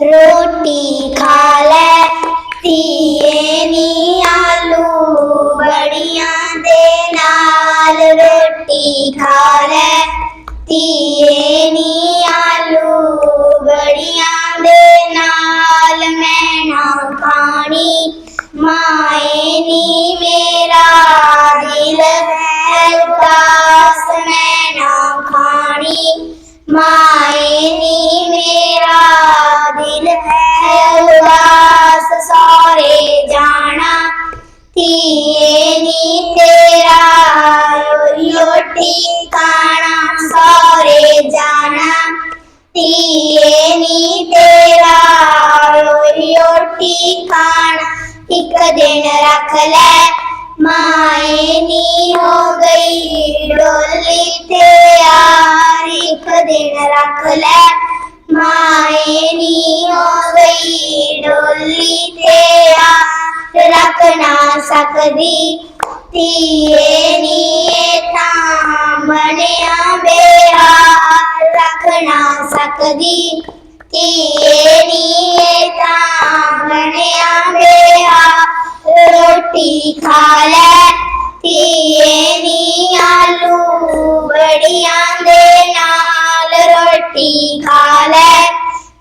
ਰੋਟੀ ਖਾ ਲੈ ਧੀਏ ਨੀ ਆਲੂ ਬੜੀਆਂ ਦੇ ਨਾਲ ਰੋਟੀ ਖਾ ਲੈ ਧੀਏ ਨੀ ਆਲੂ ਬੜੀਆਂ ਦੇ ਨਾਲ ਮੈਂ ਨਾ ਖਾਣੀ ਮਾਏ ਨੀ ਮੇਰਾ ਦਿਲ ਹੈ ਧੀਏ ਨੀ ਤੇਰਾ ਰੋਟੀ ਖਾਣਾ ਸਾਰੇ ਜਾਣਾ। ਤੀਏ ਨੀ ਤੇਰਾ ਰੋਟੀ ਖਾਣਾ, ਇੱਕ ਦਿਨ ਰੱਖ ਲੈ। ਮਾਏ ਨੀ ਹੋ ਗਈ ਡੋਲੀ ਤਿਆਰ ਇੱਕ ਦਿਨ ਰੱਖ ਲੈ। ਮਾਏ ਨੀ ਹੋ ਗਈ ਡੋਲੀ ਤਿਆਰ ਸਕਦੀ। ਧੀਏ ਨੀ ਤਾਂ ਬਣਿਆ ਬਿਹਾਰ ਰੱਖ ਸਕਦੀ। ਧੀਏ ਨੀ ਤਾਂ ਬਣਿਆ ਬਿਹਾਰ ਰੋਟੀ ਖਾ ਲੈ। ਧੀਏ ਨੀ ਆਲੂ ਬੜੀਆਂ ਦੇ ਨਾਲ ਰੋਟੀ ਖਾ ਲੈ।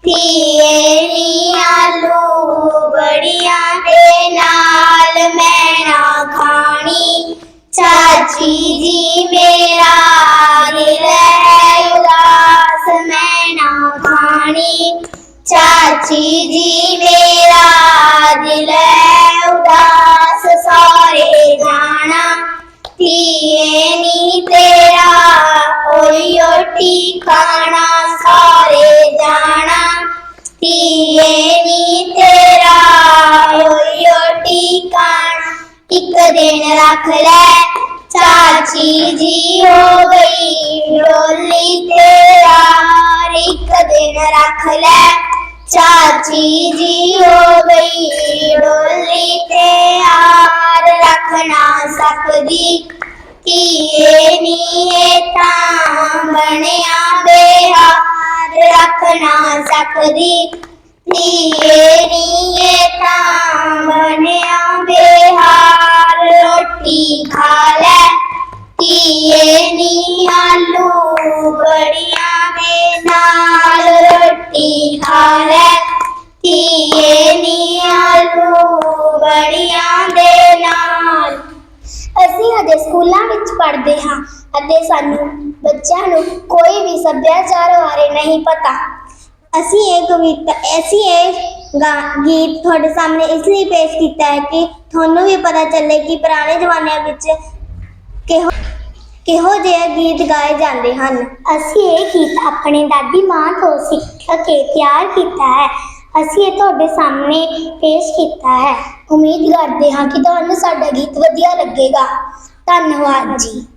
ਧੀਏ ਨੀ ਆਲੂ ਬੜੀਆਂ ਦੇ ਨਾਲ ਮੈਂ ਨਾ ਖਾਣੀ। ਚਾਚੀ ਜੀ ਮੇਰਾ ਦਿਲ ਹੈ ਉਦਾਸ, ਮੈਂ ਨਾ ਖਾਣੀ। ਚਾਚੀ ਜੀ ਮੇਰਾ ਦਿਲ ਹੈ ਉਦਾਸ, ਸਾਰੇ ਜਾਣਾ। ਧੀਏ ਨੀ ਤੇਰਾ, ਓਈ ਓਟੀ ਖਾਣਾ, ਸਾਰੇ ਜਾਣਾ। ਧੀਏ ਦਿਨ ਰੱਖ ਲੈ। ਚਾਚੀ ਜੀ ਹੋ ਗਈ ਡੋਲੀ ਤੇ ਤਿਆਰ ਇੱਕ ਦਿਨ ਰੱਖ ਲੈ। ਚਾਚੀ ਜੀ ਹੋ ਗਈ ਡੋਲੀ ਤਿਆਰ ਰੱਖ ਨਾ ਸਕਦੀ। ਧੀਏ ਨੀ ਇਹ ਤਾਂ ਬਣਿਆ ਬਿਹਾਰ ਰੱਖ ਨਾ ਸਕਦੀ। ਧੀਏ ਨੀ ਹੈ ਤਾਂ ਸਕੂਲਾਂ ਵਿੱਚ ਪੜ੍ਹਦੇ ਹਾਂ ਅਤੇ ਸਾਨੂੰ ਬੱਚਿਆਂ ਨੂੰ ਕੋਈ ਵੀ ਸੱਭਿਆਚਾਰ ਬਾਰੇ ਨਹੀਂ ਪਤਾ। ਅਸੀਂ ਇਹ ਕਵਿਤਾ, ਅਸੀਂ ਇਹ ਗੀਤ ਤੁਹਾਡੇ ਸਾਹਮਣੇ ਇਸ ਲਈ ਪੇਸ਼ ਕੀਤਾ ਹੈ ਕਿ ਤੁਹਾਨੂੰ ਵੀ ਪਤਾ ਚੱਲੇ ਕਿ ਪੁਰਾਣੇ ਜ਼ਮਾਨਿਆਂ ਵਿੱਚ ਕਿਹੋ ਕਿਹੋ ਜਿਹੇ ਗੀਤ ਗਾਏ ਜਾਂਦੇ ਹਨ। ਅਸੀਂ ਇਹ ਗੀਤ ਆਪਣੇ ਦਾਦੀ ਮਾਂ ਤੋਂ ਸਿੱਖ ਕੇ ਤਿਆਰ ਕੀਤਾ ਹੈ। ਅਸੀਂ ਇਹ ਤੁਹਾਡੇ ਸਾਹਮਣੇ ਪੇਸ਼ ਕੀਤਾ ਹੈ। ਉਮੀਦ ਕਰਦੇ ਹਾਂ ਕਿ ਤੁਹਾਨੂੰ ਸਾਡਾ ਗੀਤ ਵਧੀਆ ਲੱਗੇਗਾ। ਧੰਨਵਾਦ ਜੀ।